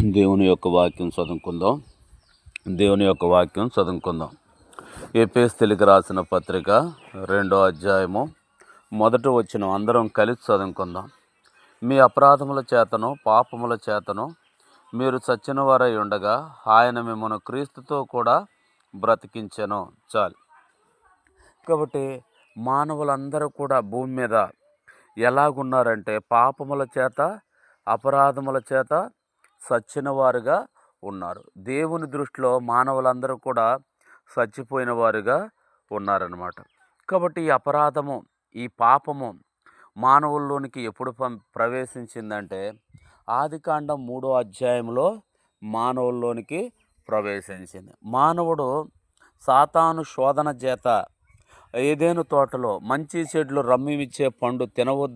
దేవుని యొక్క వాక్యం చదువుకుందాం. దేవుని యొక్క వాక్యం చదువుకుందాం. ఏపీఎస్ తెలుగు రాసిన పత్రిక రెండో అధ్యాయము మొదట వచ్చిన అందరం కలిసి చదువుకుందాం. మీ అపరాధముల చేతను పాపముల చేతను మీరు చచ్చిన వారై ఉండగా ఆయన మిమ్మల్ని క్రీస్తుతో కూడా బ్రతికించను. చాలు. కాబట్టి మానవులందరూ కూడా భూమి మీద ఎలాగున్నారంటే పాపముల చేత అపరాధముల చేత సచ్చినవారుగా ఉన్నారు. దేవుని దృష్టిలో మానవులందరూ కూడా చచ్చిపోయిన వారుగా ఉన్నారనమాట కాబట్టి ఈ అపరాధము ఈ పాపము మానవుల్లోనికి ఎప్పుడు పం ప్రవేశించిందంటే ఆదికాండం మూడో అధ్యాయంలో మానవుల్లోనికి ప్రవేశించింది. మానవుడు సాతాను శోధన చేత ఏదేను తోటలో మంచి చెట్లు రమ్మిమిచ్చే పండు తినవద్ద